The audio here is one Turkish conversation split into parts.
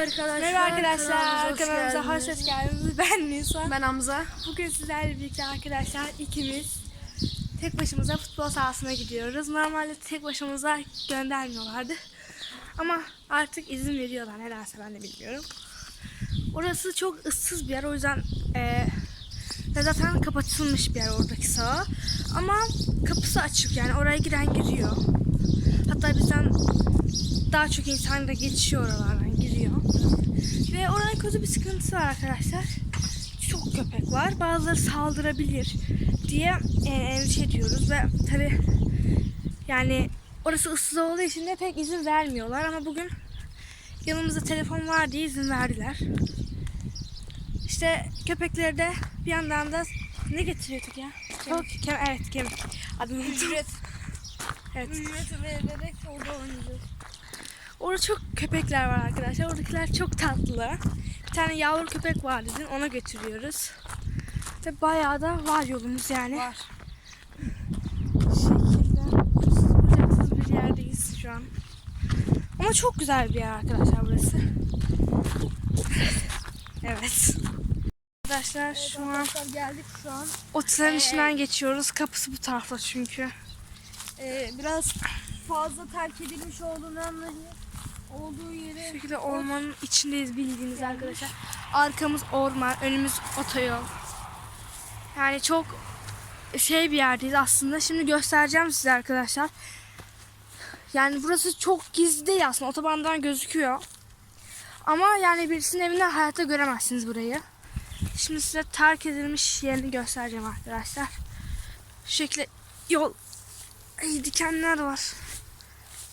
Arkadaşlar, Merhaba arkadaşlar, kanalımıza hoş geldiniz. geldiniz. Ben Nisa. Ben Hamza. Bugün sizlerle birlikte arkadaşlar ikimiz tek başımıza futbol sahasına gidiyoruz. Normalde tek başımıza göndermiyorlardı. Ama artık izin veriyorlar nedense ben de bilmiyorum. Orası çok ıssız bir yer o yüzden ve zaten kapatılmış bir yer oradaki saha. Ama kapısı açık yani oraya giren giriyor. Hatta bizden daha çok insan da geçiyor oralardan giriyor. Ve oranın kötü bir sıkıntısı var arkadaşlar. Çok köpek var. Bazıları saldırabilir diye e, endişe ediyoruz ve tabi yani orası ıssız olduğu için de pek izin vermiyorlar ama bugün yanımızda telefon var diye izin verdiler. İşte köpekleri de bir yandan da ne getiriyorduk ya? Kemik. Kem- evet kemik. Adını unuttum. Ücret, Evet. ücret vererek orada oynayacağız. Orada çok köpekler var arkadaşlar. Oradakiler çok tatlı. Bir tane yavru köpek var dedin. Ona götürüyoruz. Ve bayağı da var yolumuz yani. Var. Bucaksız bir yerdeyiz şu an. Ama çok güzel bir yer arkadaşlar burası. Evet. Arkadaşlar şu an geldik şu an. otelin Ee, içinden geçiyoruz. Kapısı bu tarafta çünkü. Ee, biraz fazla terk edilmiş olduğunu anlayın. Olduğu yere şekilde ormanın içindeyiz bildiğiniz arkadaşlar. Arkamız orman, önümüz otoyol. Yani çok şey bir yerdeyiz aslında. Şimdi göstereceğim size arkadaşlar. Yani burası çok gizli değil aslında. Otobandan gözüküyor. Ama yani birisinin evinde hayatta göremezsiniz burayı. Şimdi size terk edilmiş yerini göstereceğim arkadaşlar. Şu şekilde yol. Ay, dikenler var.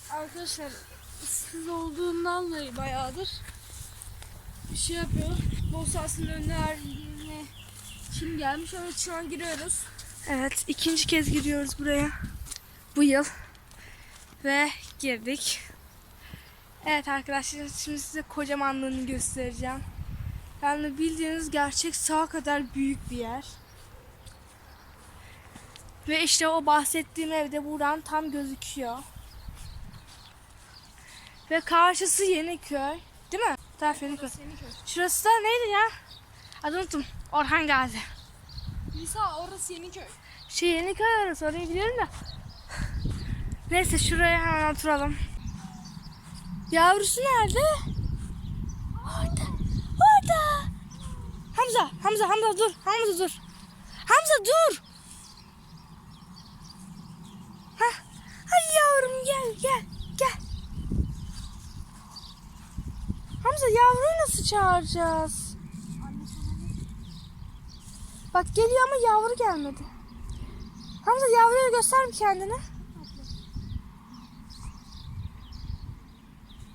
arkadaşlar ıssız olduğundan dolayı bayağıdır bir şey yapıyor. Futbol sahasının önüne her yerine kim gelmiş? Evet şu an giriyoruz. Evet, ikinci kez giriyoruz buraya. Bu yıl. Ve girdik. Evet arkadaşlar, şimdi size kocamanlığını göstereceğim. Yani bildiğiniz gerçek sağa kadar büyük bir yer. Ve işte o bahsettiğim evde buradan tam gözüküyor. Ve karşısı Yeniköy. Değil mi? Taraf Yeniköy. Yeniköy. Şurası da neydi ya? Adını unuttum. Orhan Gazi. Nisa orası Yeniköy. Şey yeni köy arası orayı biliyorum da. Neyse şuraya hemen oturalım. Yavrusu nerede? Orada. Orada. Hamza, Hamza, Hamza dur. Hamza dur. Hamza dur. Hah. Hadi yavrum gel, gel, gel. Hamza yavruyu nasıl çağıracağız? Bak geliyor ama yavru gelmedi. Hamza yavruya göster mi kendini?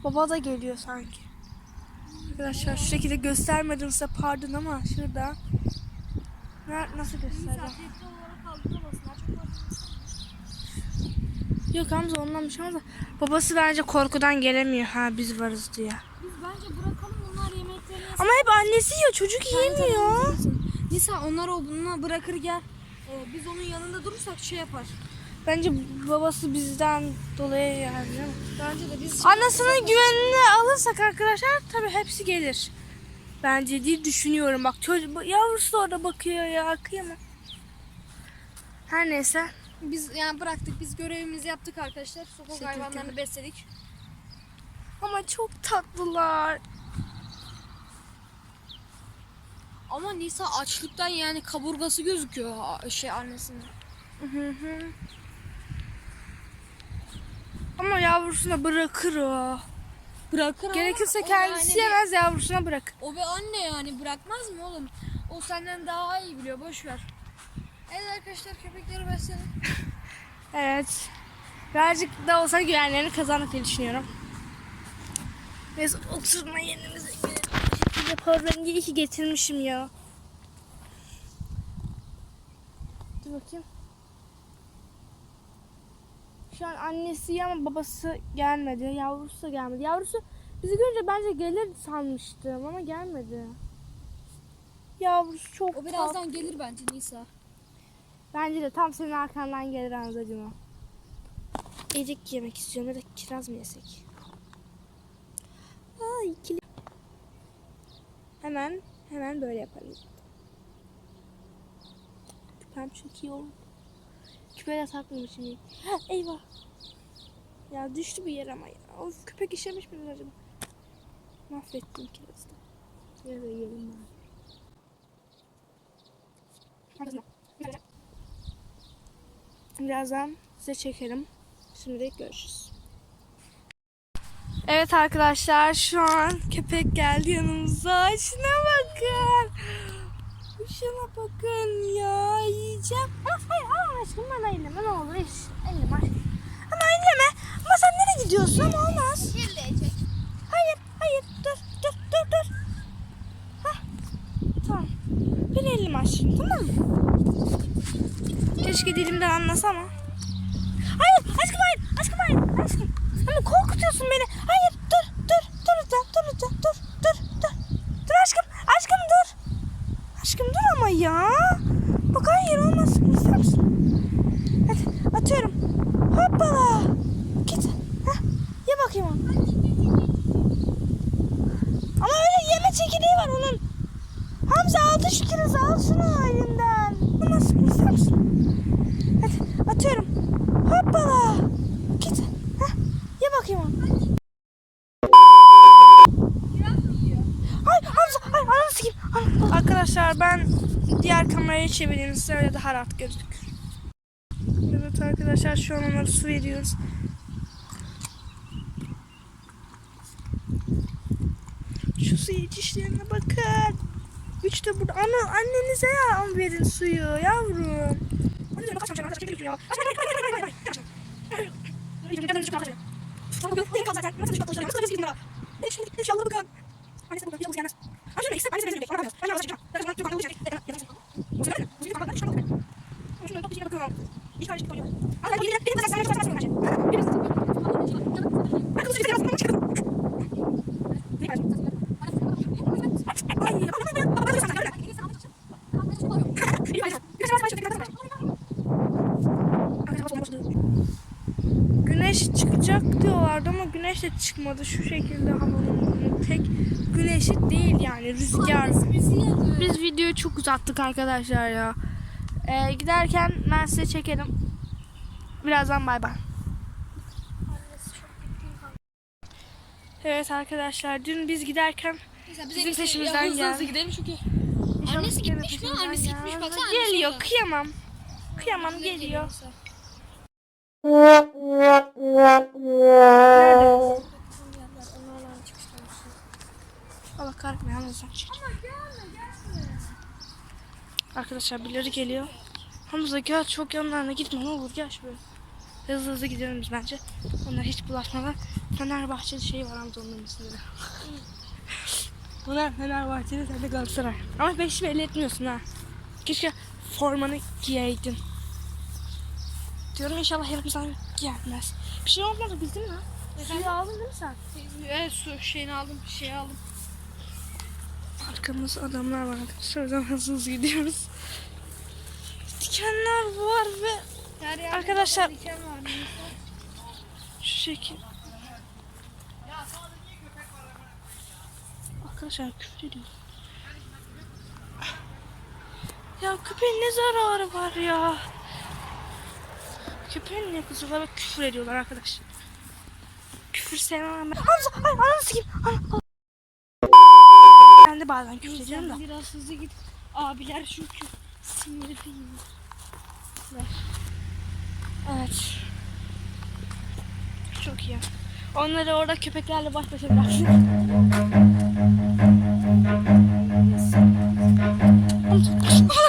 Baba da geliyor sanki. Arkadaşlar şu şekilde göstermedim size pardon ama şurada. Nasıl göstereceğim? Atletli olarak kaldıramazsın. Çok fazla Yok Hamza ondan bir olmaz da Babası bence korkudan gelemiyor ha biz varız diye. Biz bence bırakalım bunlar yemeklerini. Ama hep annesi yiyor çocuk yemiyor. Nisa onlar o bununla bırakır gel. Ee, biz onun yanında durursak şey yapar. Bence babası bizden dolayı yani. değil? Bence de biz Annesinin güvenini alırsak arkadaşlar tabii hepsi gelir. Bence diye düşünüyorum. Bak çocuk yavrusu da orada bakıyor ya kıyamam. Her neyse. Biz yani bıraktık. Biz görevimizi yaptık arkadaşlar. Sokak hayvanlarını besledik. Ama çok tatlılar. Ama Nisa açlıktan yani kaburgası gözüküyor şey annesinin. Hı hı. Ama yavrusuna bırakır o. Bırakır Gerekirse ama o kendisi yani yemez yavrusuna bırak. bir- O bir anne yani bırakmaz mı oğlum? O senden daha iyi biliyor. Boş ver. Evet arkadaşlar köpekleri besledik. Evet. Birazcık da olsa güvenlerini kazandık diye düşünüyorum. Biz oturma yerimize gidelim. Powerbank'i iyi ki getirmişim ya. Dur bakayım. Şu an annesi ama babası gelmedi. Yavrusu da gelmedi. Yavrusu bizi görünce bence gelir sanmıştım ama gelmedi. Yavrusu çok O birazdan gelir bence Nisa. Bence de tam senin arkandan gelir Hamzacığım o. Erik yemek istiyorum ya da kiraz mı yesek? Aa ikili. hemen hemen böyle yaparım. Küpem çok iyi oldu. Küpeyi de takmamışım. Ha, eyvah. Ya düştü bir yer ama ya. Of köpek işemiş mi acaba? Mahvettim kirazı da. Biraz da yiyelim ben. Birazdan size çekerim. Şimdi görüşürüz. Evet arkadaşlar şu an köpek geldi yanımıza. Şuna bakın. Şuna bakın ya yiyeceğim. Ah, hayır hayır aşkım bana elleme ne olur. Elleme aşkım. Ama elleme. Ama sen nereye gidiyorsun ama olmaz. Hayır hayır dur dur dur dur. Hah. Tamam. Bir elim aşkım tamam mı? Keşke ama. Hayır aşkım hayır aşkım hayır aşkım. Ama korkutuyorsun beni. Hayır dur dur dur lütfen dur lütfen dur dur dur. Dur aşkım aşkım dur. Aşkım dur ama ya. Bak hayır olmaz. İster misin? Hadi atıyorum. Hoppala. Git. Heh. Ye bakayım onu. Ama öyle yeme çekirdeği var onun. Hamza aldı şu kirazı al şunu elinden. Nasıl ister misin? Hadi atıyorum. Hoppala. Git. Heh. Ye bakayım onu. Ay Hamza ay ananı sikeyim. Ay. Arkadaşlar ben diğer kamerayı çevireyim size öyle daha rahat gözükür. Evet arkadaşlar şu an onlara su veriyoruz. Şu su içişlerine bakın. Üç de burada. Ana annenize ya verin suyu yavrum. Annenize kaç kaç kaç kaç ya. Güneş çıkacak diyorlardı ama güneş de çıkmadı şu şekilde havanın tek güneşi değil yani rüzgar. Biz videoyu çok uzattık arkadaşlar ya. Ee, giderken ben size çekerim. Birazdan bay bay. Evet arkadaşlar dün biz giderken bizim peşimizden hızlı hızlı geldi. gidelim çünkü. Annesi gitmiş mi? Annesi geldi. gitmiş, annesi Geliyor kıyamam. Kıyamam geliyor. Allah yalnız sen çık. Arkadaşlar birileri geliyor. Hamza gel çok yanlarına gitme ne olur gel şöyle. Hızlı hızlı gidelim biz bence. Onlar hiç bulaşmadan. Fenerbahçeli şey var Hamza onun üstünde. Bunlar Fenerbahçeli sen de Galatasaray. Ama beşi belli etmiyorsun ha. Keşke formanı giyeydin. Diyorum inşallah elimizden gelmez. Bir şey olmadı bildin mi? Suyu aldın değil mi sen? Evet su şeyini aldım şey aldım. Arkamızda adamlar var arkadaşlar. O yüzden hızlı hızlı gidiyoruz. Dikenler var ve Her Arkadaşlar- diken var. şu şekil. Arkadaşlar küfür ediyor. Ya köpeğin ne zararı var ya? Köpeğin ne kızıyorlar ve küfür ediyorlar arkadaş. Küfür sevmem ben. Ay ananı sikeyim. De bazen da. Sen biraz hızlı git. Abiler çünkü sinirli. Evet. Çok iyi. Onları orada köpeklerle baş başa bıraktık.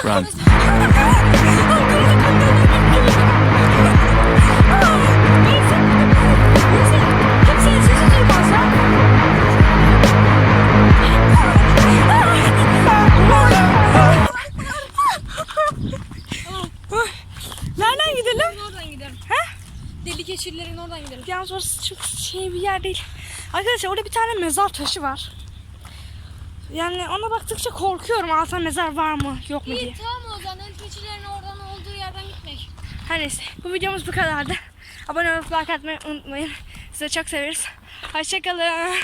Run. Çok şey bir yer değil. Arkadaşlar orada bir tane mezar taşı var. Yani ona baktıkça korkuyorum altında mezar var mı yok mu diye. İyi tamam o zaman keçilerin oradan olduğu yerden gitmek. Her neyse bu videomuz bu kadardı. Abone olup like atmayı unutmayın. Sizi çok severiz. Hoşçakalın.